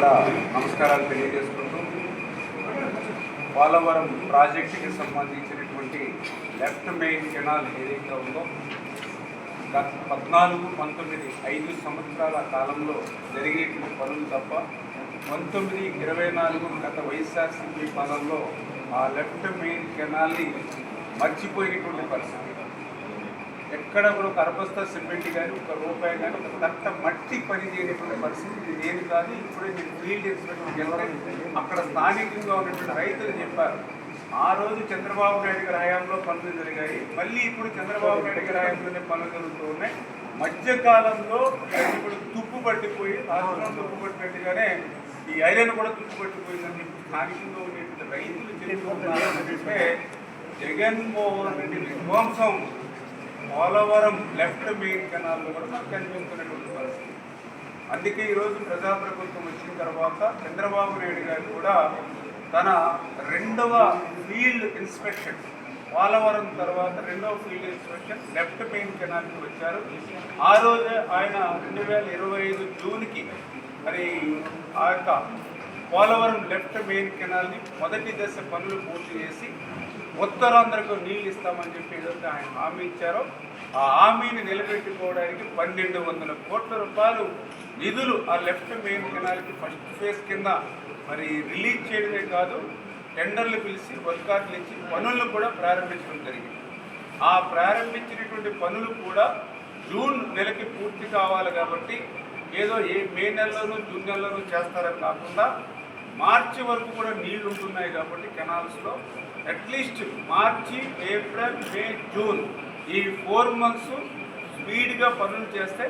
కూడా నమస్కారాలు తెలియజేసుకుంటూ పోలవరం ప్రాజెక్టుకి సంబంధించినటువంటి లెఫ్ట్ మెయిన్ కెనాల్ ఏదైతే ఉందో గత పద్నాలుగు పంతొమ్మిది ఐదు సంవత్సరాల కాలంలో జరిగేటువంటి పనులు తప్ప పంతొమ్మిది ఇరవై నాలుగు గత వైఎస్ఆర్సీపీ పాలనలో ఆ లెఫ్ట్ మెయిన్ కెనాల్ని మర్చిపోయేటువంటి పరిస్థితి. ఎక్కడ కూడా ఒక సిమెంట్ కానీ ఒక రూపాయి కానీ ఒక తట్ట మట్టి పని చేయనటువంటి పరిస్థితి ఇది నేను కాదు ఇప్పుడే నేను ఫీల్డ్ చేసినటువంటి గెలవడం అక్కడ స్థానికంగా ఉన్నటువంటి రైతులు చెప్పారు. ఆ రోజు చంద్రబాబు నాయుడు గారి హయాంలో పనులు జరిగాయి. మళ్ళీ ఇప్పుడు చంద్రబాబు నాయుడు గారి హయాంలోనే పనులు జరుగుతూ ఉన్నాయి. మధ్యకాలంలో ఇప్పుడు తుప్పు పట్టిపోయి రాష్ట్రం తుప్పు పట్టినట్టుగానే ఈ ఐరన్ కూడా తుప్పు పట్టిపోయిందని చెప్పి స్థానికంగా ఉండేటువంటి రైతులు చెప్తున్నారు అంటే జగన్మోహన్ రెడ్డి విధ్వంసం. పోలవరం లెఫ్ట్ మెయిన్ కెనాల్లో కూడా మనకు కనిపించినటువంటి పరిస్థితి. అందుకే ఈరోజు ప్రజాప్రభుత్వం వచ్చిన తర్వాత చంద్రబాబు నాయుడు గారు కూడా తన రెండవ ఫీల్డ్ ఇన్స్పెక్షన్ పోలవరం తర్వాత రెండవ ఫీల్డ్ ఇన్స్పెక్షన్ లెఫ్ట్ మెయిన్ కెనాల్కి వచ్చారు. ఆ రోజే ఆయన రెండు వేల ఇరవై ఐదు జూన్కి మరి ఆ యొక్క పోలవరం లెఫ్ట్ మెయిన్ కెనాల్ని మొదటి దశ పనులు పూర్తి చేసి ఉత్తరాంధ్రకు నీళ్ళు ఇస్తామని చెప్పి ఏదైతే ఆయన హామీ ఇచ్చారో ఆ హామీని నిలబెట్టుకోవడానికి పన్నెండు వందల కోట్ల రూపాయలు నిధులు ఆ లెఫ్ట్ మెయిన్ కెనాల్కి ఫస్ట్ ఫేజ్ కింద మరి రిలీజ్ చేయడమే కాదు టెండర్లు పిలిచి వర్కార్లు ఇచ్చి పనులను కూడా ప్రారంభించడం జరిగింది. ఆ ప్రారంభించినటువంటి పనులు కూడా జూన్ నెలకి పూర్తి కావాలి కాబట్టి ఏదో ఏ మే నెలలోనూ జూన్ నెలలోనూ చేస్తారని కాకుండా మార్చి వరకు కూడా నీళ్ళు ఉంటున్నాయి కాబట్టి కెనాల్స్లో. At least March April May June ఈ ఫోర్ మంత్స్ స్పీడ్గా పనులు చేస్తే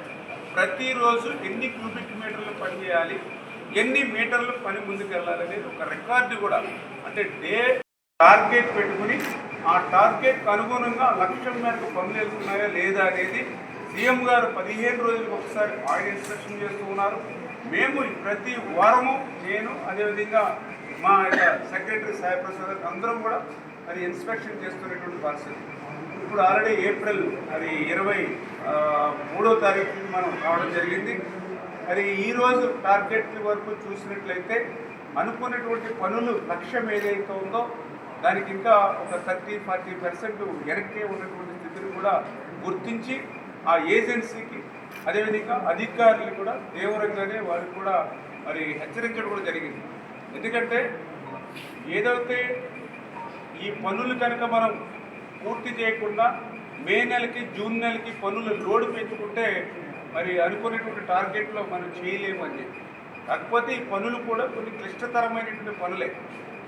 ప్రతిరోజు ఎన్ని క్యూబిక్ మీటర్లు పని చేయాలి ఎన్ని మీటర్లు పని ముందుకు అనేది ఒక రికార్డు కూడా. అంటే డే టార్గెట్ పెట్టుకుని ఆ టార్గెట్కి అనుగుణంగా లక్ష్యం మేరకు పనులు వెళ్తున్నాయా లేదా అనేది సీఎం గారు పదిహేను రోజులకు ఒకసారి ఆయన ఇన్స్పెక్షన్ చేస్తూ ఉన్నారు. మేము ప్రతి వారము నేను అదేవిధంగా మా సెక్రటరీ సాయిప్రసాద్ అందరం కూడా అది ఇన్స్పెక్షన్ చేస్తున్నటువంటి పరిస్థితి. ఇప్పుడు ఆల్రెడీ ఏప్రిల్ అది ఇరవై మూడో తారీఖు మనం రావడం జరిగింది. మరి ఈరోజు టార్గెట్ వరకు చూసినట్లయితే అనుకున్నటువంటి పనులు లక్ష్యం ఏదైతే ఉందో దానికి ఇంకా ఒక థర్టీ ఫార్టీ పర్సెంట్ వెనక్కే ఉన్నటువంటి స్థితిని కూడా గుర్తించి ఆ ఏజెన్సీకి అదేవిధంగా అధికారులు కూడా తీవ్రంగానే వారికి కూడా మరి హెచ్చరించడం కూడా జరిగింది. ఎందుకంటే ఏదైతే ఈ పనులు కనుక మనం పూర్తి చేయకుండా మే నెలకి జూన్ నెలకి పనులు లోడ్ పెంచుకుంటే మరి అనుకునేటువంటి టార్గెట్లో మనం చేయలేము అని చెప్పి. కాకపోతే ఈ పనులు కూడా కొన్ని క్లిష్టతరమైనటువంటి పనులే.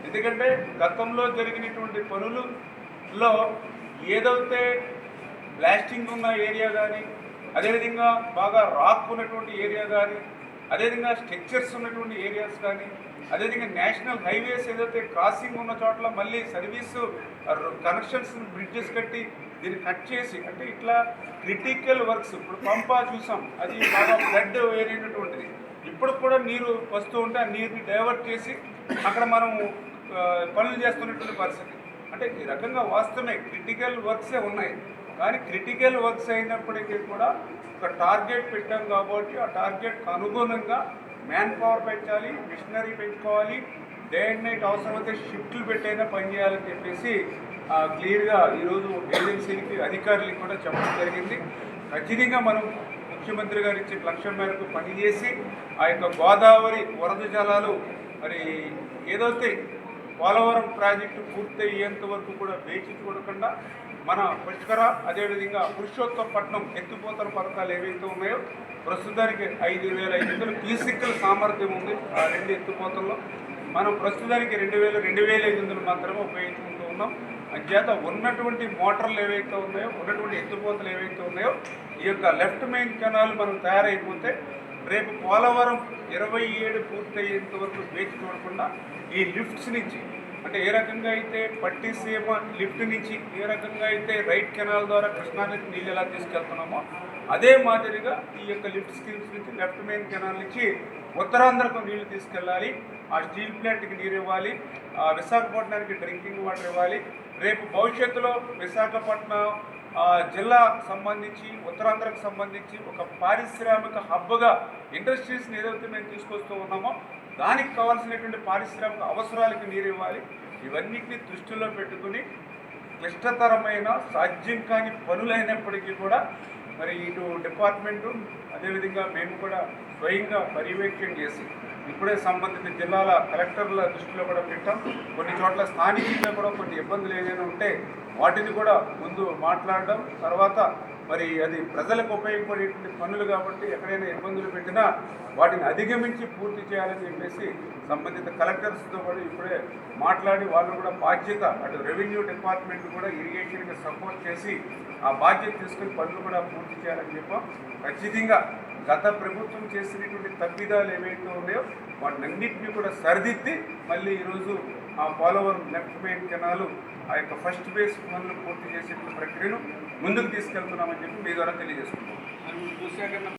ఎందుకంటే గతంలో జరిగినటువంటి పనులలో ఏదైతే బ్లాస్టింగ్ ఉన్న ఏరియా కానీ అదేవిధంగా బాగా రాక్ ఉన్నటువంటి ఏరియా కానీ అదేవిధంగా స్ట్రక్చర్స్ ఉన్నటువంటి ఏరియాస్ కానీ అదేవిధంగా నేషనల్ హైవేస్ ఏదైతే క్రాసింగ్ ఉన్న చోట్ల మళ్ళీ సర్వీసు కనెక్షన్స్ బ్రిడ్జెస్ కట్టి దీన్ని కట్ చేసి అంటే ఇట్లా క్రిటికల్ వర్క్స్ ఇప్పుడు పంపా చూసాం అది బాగా ఫ్లడ్ ఏరియనటువంటిది ఇప్పుడు కూడా నీరు వస్తూ ఉంటే ఆ నీరుని డైవర్ట్ చేసి అక్కడ మనము పనులు చేస్తున్నటువంటి పరిస్థితి. అంటే ఈ రకంగా వాస్తవమే క్రిటికల్ వర్క్సే ఉన్నాయి. కానీ క్రిటికల్ వర్క్స్ అయినప్పటికీ కూడా ఒక టార్గెట్ పెట్టాం కాబట్టి ఆ టార్గెట్కి అనుగుణంగా మ్యాన్ పవర్ పెంచాలి మిషనరీ పెంచుకోవాలి డే అండ్ నైట్ అవసరమైతే షిఫ్ట్లు పెట్టైనా పనిచేయాలని చెప్పేసి ఆ, క్లియర్గా ఈరోజు ఏజెన్సీకి అధికారులకు కూడా చెప్పడం జరిగింది. ఖచ్చితంగా మనం ముఖ్యమంత్రి గారు ఇచ్చే లక్ష్యం మేరకు పనిచేసి ఆ యొక్క గోదావరి వరద జలాలు మరి ఏదైతే పోలవరం ప్రాజెక్టు పూర్తయ్యేంత వరకు కూడా వేచి చూడకుండా మన పుష్కర అదేవిధంగా పురుషోత్తపట్నం ఎత్తిపోతల పథకాలు ఏవైతే ఉన్నాయో ప్రస్తుతానికి ఐదు వేల ఐదు వందల సామర్థ్యం ఉంది. ఆ రెండు ఎత్తిపోతల్లో మనం ప్రస్తుతానికి రెండు వేలు రెండు వేల ఐదు వందలు మాత్రమే ఉపయోగించుకుంటూ ఉన్నాం. అంచేత ఉన్నటువంటి మోటార్లు ఏవైతే ఉన్నాయో ఉన్నటువంటి ఎత్తిపోతలు ఏవైతే ఉన్నాయో ఈ యొక్క లెఫ్ట్ మెయిన్ కెనాల్ మనం తయారైపోతే రేపు పోలవరం ఇరవై ఏడు పూర్తయ్యేంత వరకు వేచి చూడకుండా ఈ లిఫ్ట్స్ నుంచి అంటే ఏ రకంగా అయితే పట్టి సీమ లిఫ్ట్ నుంచి ఏ రకంగా అయితే రైట్ కెనాల్ ద్వారా కృష్ణా నది నీళ్ళు ఎలా తీసుకెళ్తున్నామో అదే మాదిరిగా ఈ యొక్క లిఫ్ట్ స్కీమ్స్ నుంచి లెఫ్ట్ మెయిన్ కెనాల్ నుంచి ఉత్తరాంధ్రకు నీళ్ళు తీసుకెళ్ళాలి ఆ స్టీల్ ప్లాంట్కి నీరు ఇవ్వాలి ఆ విశాఖపట్నానికి డ్రింకింగ్ వాటర్ ఇవ్వాలి. రేపు భవిష్యత్తులో విశాఖపట్నం జిల్లా సంబంధించి ఉత్తరాంధ్రకు సంబంధించి ఒక పారిశ్రామిక హబ్గా ఇండస్ట్రీస్ని ఏదైతే మేము తీసుకొస్తూ ఉన్నామో దానికి కావాల్సినటువంటి పారిశ్రామిక అవసరాలకు నీరు ఇవ్వాలి. ఇవన్నిటిని దృష్టిలో పెట్టుకుని క్లిష్టతరమైన సాధ్యం కాని పనులైనప్పటికీ కూడా మరి ఇటు డిపార్ట్మెంటు అదేవిధంగా మేము కూడా స్వయంగా పర్యవేక్షణ చేసి ఇప్పుడే సంబంధిత జిల్లాల కలెక్టర్ల దృష్టిలో కూడా పెట్టాం. కొన్ని చోట్ల స్థానికంగా కూడా కొన్ని ఇబ్బందులు ఏదైనా ఉంటే వాటిని కూడా ముందు మాట్లాడడం తర్వాత మరి అది ప్రజలకు ఉపయోగపడేటువంటి పనులు కాబట్టి ఎక్కడైనా ఇబ్బందులు పెట్టినా వాటిని అధిగమించి పూర్తి చేయాలని చెప్పేసి సంబంధిత కలెక్టర్స్తో కూడా ఇప్పుడే మాట్లాడి వాళ్ళు కూడా బాధ్యత అటు రెవెన్యూ డిపార్ట్మెంట్ కూడా ఇరిగేషన్కి సపోర్ట్ చేసి ఆ బాధ్యత తీసుకుని పనులు కూడా పూర్తి చేయాలని చెప్పాం. ఖచ్చితంగా గత ప్రభుత్వం చేసినటువంటి తప్పిదాలు ఏవైతే ఉన్నాయో వాటినన్నింటినీ కూడా సరిదిద్ది మళ్ళీ ఈరోజు ఆ పోలవరం లెఫ్ట్ మెయిన్ కెనాలు ఆ యొక్క ఫస్ట్ బేస్ పనులు పూర్తి చేసే ప్రక్రియను ముందుకు తీసుకెళ్తున్నామని చెప్పి మీ ద్వారా తెలియజేసుకుంటాం